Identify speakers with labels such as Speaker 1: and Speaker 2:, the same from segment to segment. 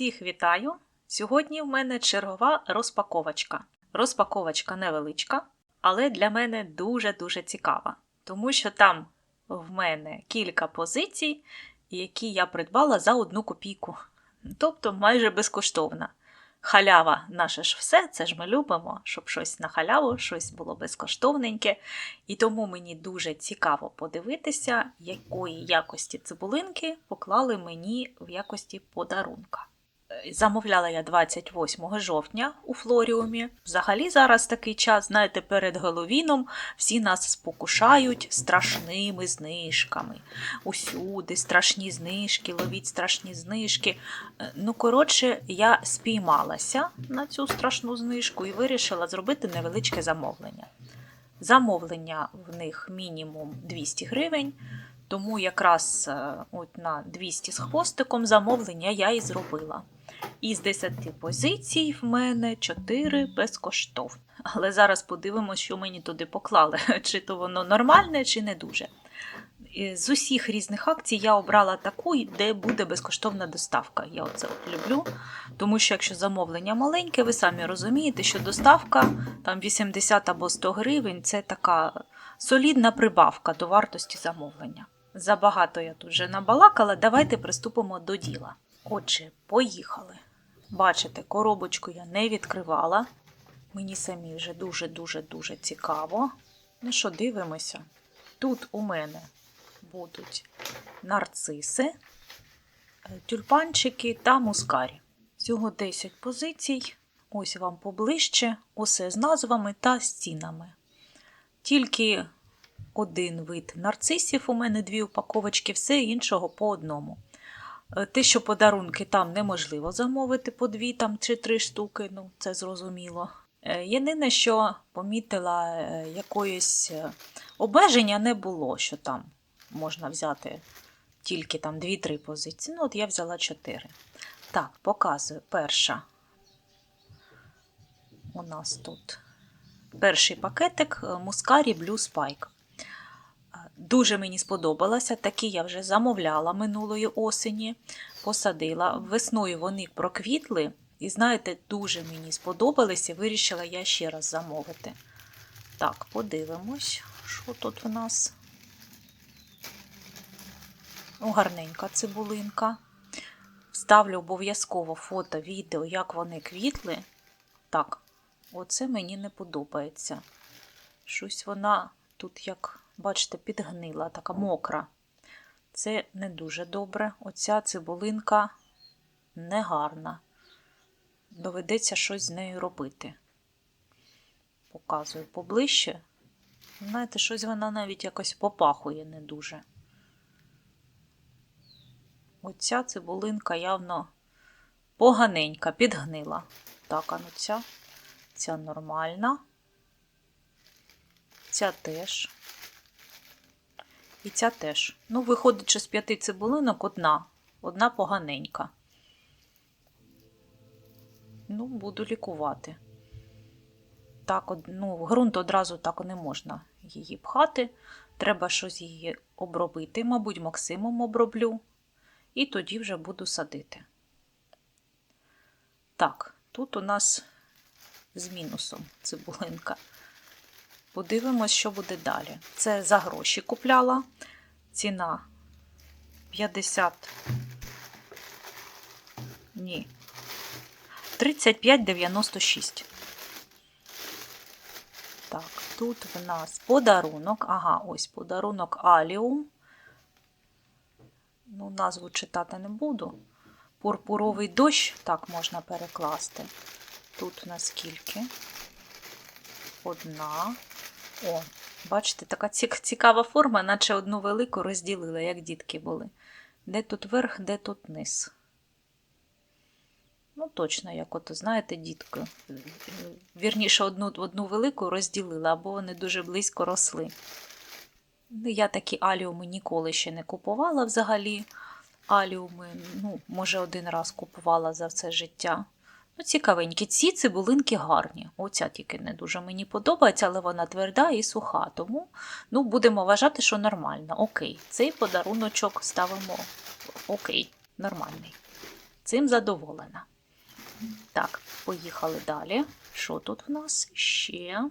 Speaker 1: Всіх вітаю! Сьогодні в мене чергова розпаковочка. Розпаковочка невеличка, але для мене дуже-дуже цікава, тому що там в мене кілька позицій, які я придбала за одну копійку. Тобто майже безкоштовна. Халява наше ж все, це ж ми любимо, щоб щось на халяву, щось було безкоштовненьке. І тому мені дуже цікаво подивитися, якої якості цибулинки поклали мені в якості подарунка. Е, Замовляла я 28 жовтня у Флоріумі. Взагалі зараз такий час, знаєте, перед Геловіном всі нас спокушають страшними знижками. Усюди страшні знижки, ловіть страшні знижки. Е, Ну, коротше, я спіймалася на цю страшну знижку і вирішила зробити невеличке замовлення. Замовлення в них мінімум 200 гривень, тому якраз е, от на 200 з хвостиком замовлення я і зробила. Із 10 позицій в мене 4 безкоштовні. Але зараз подивимося, що мені туди поклали, чи то воно нормальне, чи не дуже. З усіх різних акцій я обрала таку, де буде безкоштовна доставка. Я от люблю. Тому що якщо замовлення маленьке, ви самі розумієте, що доставка там 80 або 100 гривень це така солідна прибавка до вартості замовлення. Забагато я тут вже набалакала, давайте приступимо до діла. Отже, поїхали. Бачите, коробочку я не відкривала. Мені самі вже дуже-дуже дуже цікаво. Ну що, дивимося. Тут у мене будуть нарциси, е, тюльпанчики та мускарі. Всього 10 позицій. Ось вам поближче, усе з назвами та з цінами. Тільки один вид нарцисів, у мене дві упаковочки, все іншого по одному. Е, Те, що подарунки там неможливо замовити по дві там, чи три штуки, ну це зрозуміло. Е, Єдине, що помітила, е, якоїсь обмеження не було, що там можна взяти тільки там 2-3 позиції. Ну, от я взяла 4. Так, показую. Перша. У нас тут перший пакетик Мускарі Blue Spike. Дуже мені сподобалося. Такі я вже замовляла минулої осені, посадила. Весною вони проквітли. І знаєте, дуже мені сподобалися, вирішила я ще раз замовити. Так, подивимось, що тут у нас. Ну, гарненька цибулинка. Вставлю обов'язково фото, відео, як вони квітли. Так, оце мені не подобається. Щось вона тут, як бачите, підгнила, така мокра. Це не дуже добре. Оця цибулинка негарна. Доведеться щось з нею робити. Показую поближче. Знаєте, щось вона навіть якось попахує не дуже. Оця цибулинка явно поганенька, підгнила. Так, а ну ця, ця нормальна. Ця теж. І ця теж. Ну, виходить, що з п'яти цибулинок одна. Одна поганенька. Ну, буду лікувати. Так, ну, ґрунт одразу так не можна її пхати. Треба щось її обробити. Мабуть, Максимом оброблю. І тоді вже буду садити. Так, тут у нас з мінусом цибулинка. Подивимось, що буде далі. Це за гроші купляла. Ціна 50. Ні. 35,96. Так, тут в нас подарунок. Ага, ось подарунок Аліум. Ну, назву читати не буду. Пурпуровий дощ, так можна перекласти. Тут у нас скільки? Одна. О, бачите, така цікава форма, наче одну велику розділила, як дітки були. Де тут верх, де тут низ. Ну, точно, як ото, знаєте, дітки. Вірніше, одну, одну велику розділила, або вони дуже близько росли. Я такі аліуми ніколи ще не купувала взагалі. Аліуми, ну, може, один раз купувала за все життя. Ну, цікавенькі. Ці цибулинки гарні. Оця тільки не дуже мені подобається, але вона тверда і суха. Тому ну, будемо вважати, що нормально. Окей, цей подаруночок ставимо окей, нормальний. цим задоволена. Так, поїхали далі. Що тут в нас ще?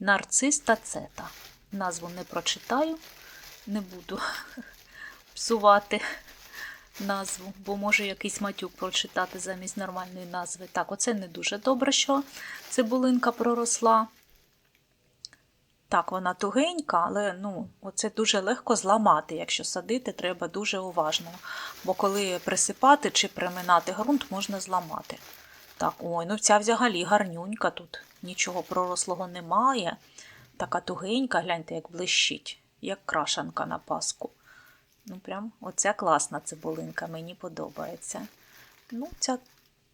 Speaker 1: Нарцис та цета. Назву не прочитаю, не буду псувати назву, бо може якийсь матюк прочитати замість нормальної назви. Так, оце не дуже добре, що цибулинка проросла. Так, вона тугенька, але ну, оце дуже легко зламати. Якщо садити, треба дуже уважно. Бо коли присипати чи приминати ґрунт, можна зламати. Так, ой, ну ця взагалі гарнюнька тут. Нічого пророслого немає. Така тугенька, гляньте, як блищить, як крашанка на паску. Ну, прям оця класна цибулинка, мені подобається. Ну, ця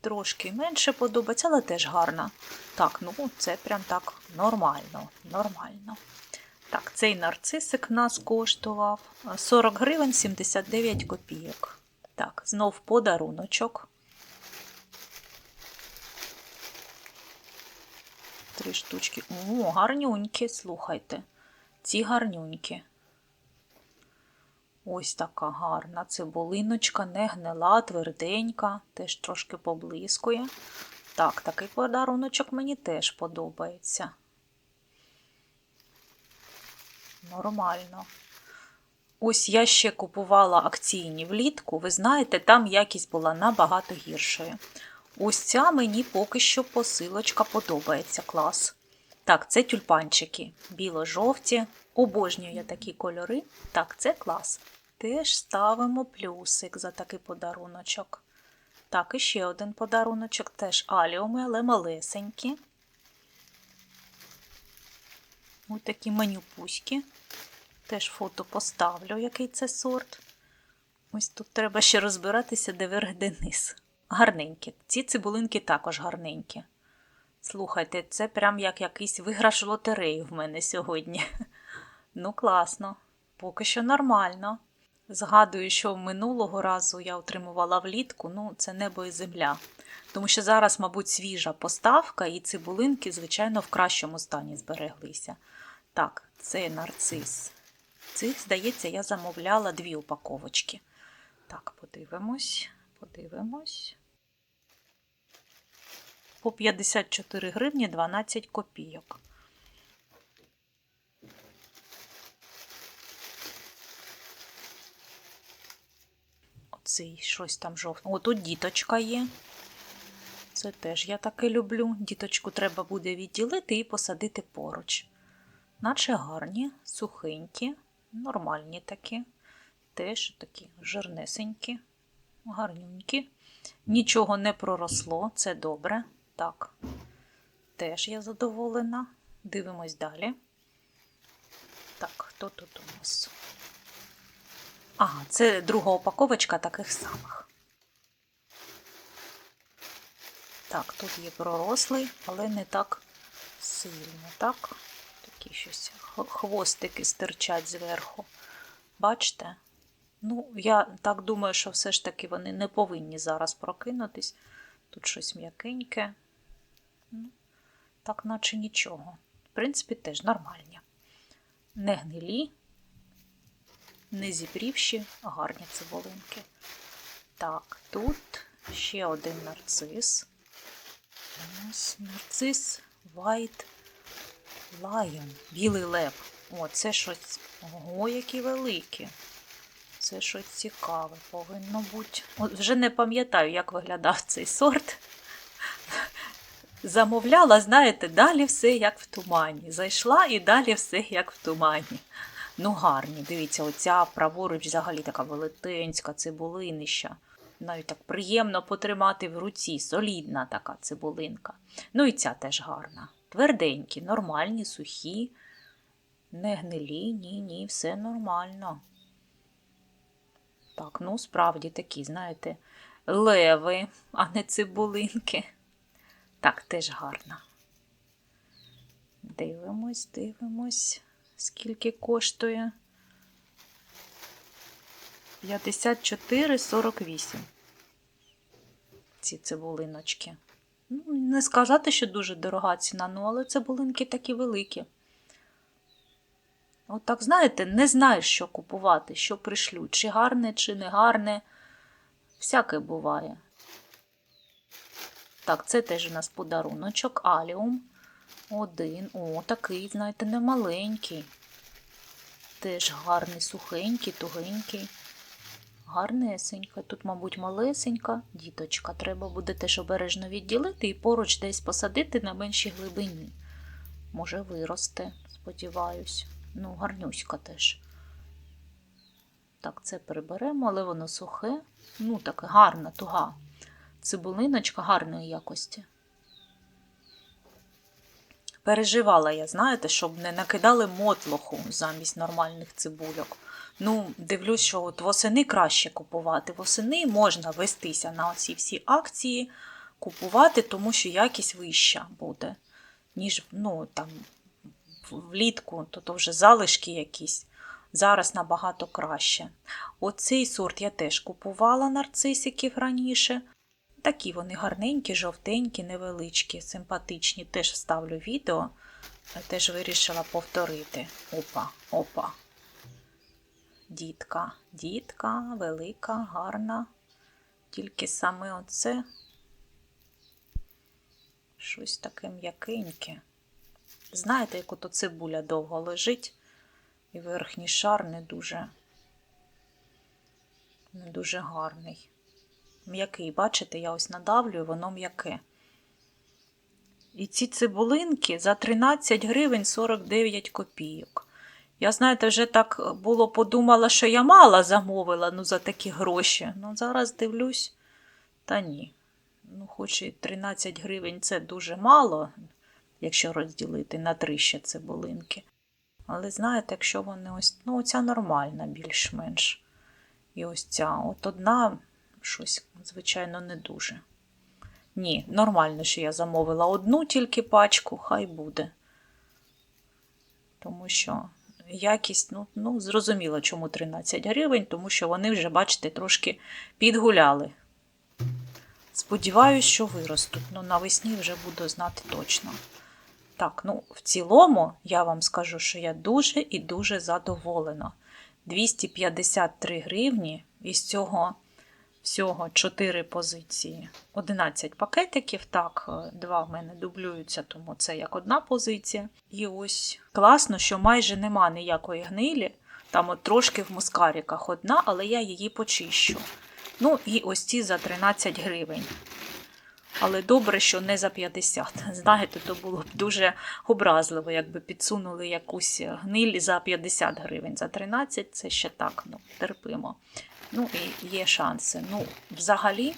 Speaker 1: трошки менше подобається, але теж гарна. Так, ну це прям так нормально. нормально. Так, цей нарцисик нас коштував 40 гривень 79 копійок. Так, знов подаруночок. Три штучки. О, гарнюнькі, слухайте. Ці гарнюнькі. Ось така гарна цибулиночка, не гнила, тверденька, теж трошки поблискує. Так, такий подаруночок мені теж подобається. Нормально. Ось я ще купувала акційні влітку. Ви знаєте, там якість була набагато гіршою. Ось ця мені поки що посилочка подобається клас. Так, це тюльпанчики. Біло-жовті. Обожнюю я такі кольори. Так, це клас. Теж ставимо плюсик за такий подаруночок. Так, і ще один подаруночок, теж аліуми, але малесенькі. Ось такі менюпуськи. Теж фото поставлю, який це сорт. Ось тут треба ще розбиратися, де верх, де низ. Гарненькі. Ці цибулинки також гарненькі. Слухайте, це прям як якийсь виграш лотереї в мене сьогодні. Ну, класно, поки що нормально. Згадую, що минулого разу я отримувала влітку, ну, це небо і земля. Тому що зараз, мабуть, свіжа поставка, і цибулинки, звичайно, в кращому стані збереглися. Так, це нарцис. Цих, здається, я замовляла дві упаковочки. Так, подивимось, подивимось. По 54 гривні 12 копійок. Оцей щось там жовте. О, тут діточка є. Це теж я таке люблю. Діточку треба буде відділити і посадити поруч. Наче гарні, сухенькі, нормальні такі. Теж такі жирнесенькі, гарнюнькі. Нічого не проросло, це добре. Так, теж я задоволена. Дивимось далі. Так, хто тут у нас? Ага, це друга упаковочка таких самих. Так, тут є пророслий, але не так сильно, так? Такі щось хвостики стирчать зверху. Бачите? Ну, я так думаю, що все ж таки вони не повинні зараз прокинутись. Тут щось м'якеньке. Так, наче нічого. В принципі, теж нормальні. Не гнилі, не зібрівші, гарні цибулинки. Так, тут ще один нарцис. Ось нарцис White Lion, білий лев. О, це щось. Ого, які великі. Це щось цікаве повинно бути. От вже не пам'ятаю, як виглядав цей сорт. Замовляла, знаєте, далі все як в тумані. Зайшла і далі все як в тумані. Ну, гарні, дивіться, оця праворуч взагалі така велетенська цибулинища. Навіть так приємно потримати в руці, солідна така цибулинка. Ну і ця теж гарна. Тверденькі, нормальні, сухі, не гнилі, ні, ні, все нормально. Так, ну справді такі, знаєте, леви, а не цибулинки. Так, теж гарна. Дивимось, дивимось, скільки коштує. 54,48. Ці цибулиночки. Ну, не сказати, що дуже дорога ціна, ну, але цибулинки такі великі. От знаєте, не знаєш, що купувати, що пришлють, чи гарне, чи не гарне. Всяке буває. Так, це теж у нас подаруночок Аліум. Один. О, такий, знаєте, не маленький. Теж гарний, сухенький, тугенький. Гарнесенька. Тут, мабуть, малесенька діточка. Треба буде теж обережно відділити і поруч десь посадити на меншій глибині. Може, виросте, сподіваюсь. Ну, гарнюська теж. Так, це приберемо, але воно сухе. Ну, таке гарна, туга. Цибулиночка гарної якості. Переживала я, знаєте, щоб не накидали мотлоху замість нормальних цибульок. Ну, дивлюсь, що от восени краще купувати. Восени можна вестися на оці всі акції, купувати, тому що якість вища буде, ніж ну, там, влітку, то, то вже залишки якісь. Зараз набагато краще. Оцей сорт я теж купувала нарцисиків раніше. Такі вони гарненькі, жовтенькі, невеличкі, симпатичні. Теж вставлю відео. Теж вирішила повторити. Опа, опа. Дітка, дітка, велика, гарна. Тільки саме оце щось таке м'якеньке. Знаєте, як ото цибуля довго лежить, і верхній шар не дуже, не дуже гарний. М'який, бачите, я ось надавлюю, воно м'яке. І ці цибулинки за 13 гривень 49 копійок. Я, знаєте, вже так було подумала, що я мало замовила ну, за такі гроші. Ну, зараз дивлюсь, та ні. Ну, хоч і 13 гривень це дуже мало, якщо розділити на три ще цибулинки. Але знаєте, якщо вони ось, ну, оця нормальна більш-менш. І ось ця, от одна щось, звичайно, не дуже. Ні, нормально, що я замовила одну тільки пачку, хай буде. Тому що якість, ну, ну, зрозуміло, чому 13 гривень, тому що вони вже, бачите, трошки підгуляли. Сподіваюсь, що виростуть. Ну, навесні вже буду знати точно. Так, ну, в цілому, я вам скажу, що я дуже і дуже задоволена. 253 гривні із цього всього 4 позиції. 11 пакетиків. Так, два в мене дублюються, тому це як одна позиція. І ось класно, що майже нема ніякої гнилі. Там от трошки в мускаріках одна, але я її почищу. Ну, і ось ці за 13 гривень. Але добре, що не за 50. Знаєте, то було б дуже образливо, якби підсунули якусь гниль за 50 гривень. За 13 це ще так, ну, терпимо. Ну і є шанси. Ну, взагалі,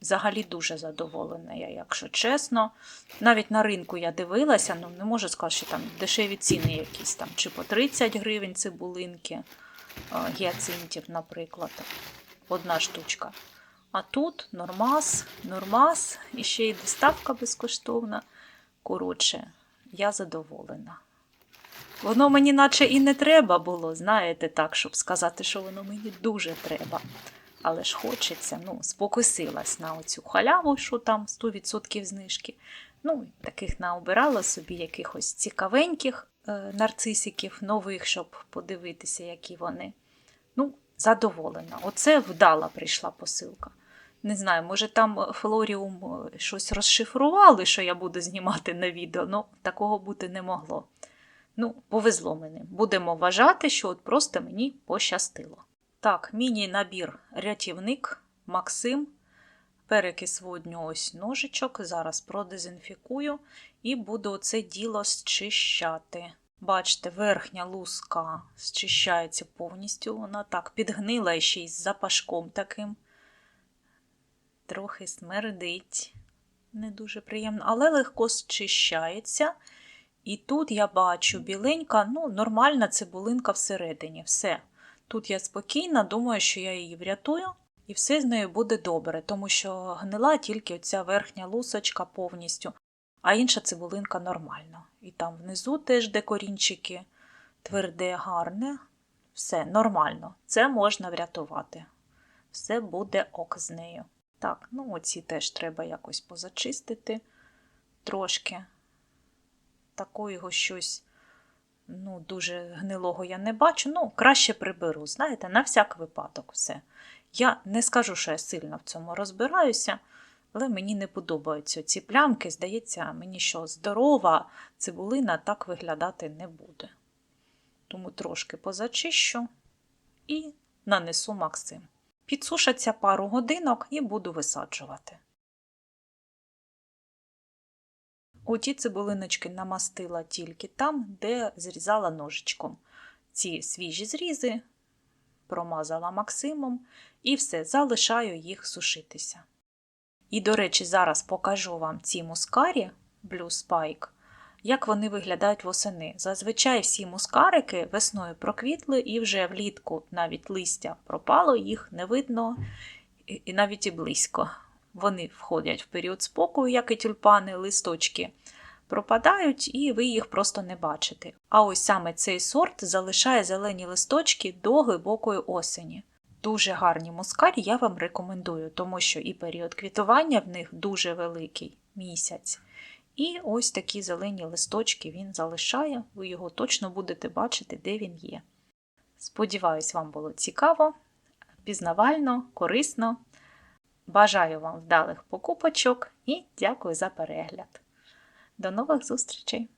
Speaker 1: взагалі дуже задоволена я, якщо чесно. Навіть на ринку я дивилася, ну не можу сказати, що там дешеві ціни якісь там, чи по 30 гривень цибулинки, гіацинтів, наприклад. Одна штучка. А тут нормас, нормас, і ще й доставка безкоштовна. Коротше, я задоволена. Воно мені наче і не треба було, знаєте, так, щоб сказати, що воно мені дуже треба. Але ж хочеться, ну, спокусилась на оцю халяву, що там 100% знижки. Ну, таких наобирала собі якихось цікавеньких е, нарцисиків, нових, щоб подивитися, які вони. Ну, задоволена. Оце вдала прийшла посилка. Не знаю, може там Флоріум щось розшифрували, що я буду знімати на відео, ну такого бути не могло. Ну, повезло мені. Будемо вважати, що от просто мені пощастило. Так, міні-набір рятівник Максим. Перекис водню ось ножичок. Зараз продезінфікую і буду оце діло зчищати. Бачите, верхня луска зчищається повністю. Вона так підгнила ще й з запашком таким. Трохи смердить. Не дуже приємно, але легко зчищається. І тут я бачу біленька, ну, нормальна цибулинка всередині. Все. Тут я спокійна, думаю, що я її врятую, і все з нею буде добре, тому що гнила тільки оця верхня лусочка повністю, а інша цибулинка нормальна. І там внизу теж декорінчики тверде, гарне. Все нормально. Це можна врятувати. Все буде ок з нею. Так, ну оці теж треба якось позачистити трошки. Такого щось ну, дуже гнилого я не бачу. Ну, краще приберу, знаєте, на всяк випадок все. Я не скажу, що я сильно в цьому розбираюся, але мені не подобаються ці плямки. Здається, мені що здорова цибулина так виглядати не буде. Тому трошки позачищу і нанесу Максим. Підсушаться пару годинок і буду висаджувати. Оті цибулиночки намастила тільки там, де зрізала ножичком. Ці свіжі зрізи промазала Максимом і все, залишаю їх сушитися. І, до речі, зараз покажу вам ці мускарі Blue Spike, як вони виглядають восени. Зазвичай всі мускарики весною проквітли і вже влітку навіть листя пропало, їх не видно і навіть і близько. Вони входять в період спокою, як і тюльпани, листочки пропадають, і ви їх просто не бачите. А ось саме цей сорт залишає зелені листочки до глибокої осені. Дуже гарні мускарі я вам рекомендую, тому що і період квітування в них дуже великий місяць. І ось такі зелені листочки він залишає, ви його точно будете бачити, де він є. Сподіваюсь, вам було цікаво, пізнавально, корисно. Бажаю вам вдалих покупочок і дякую за перегляд. До нових зустрічей!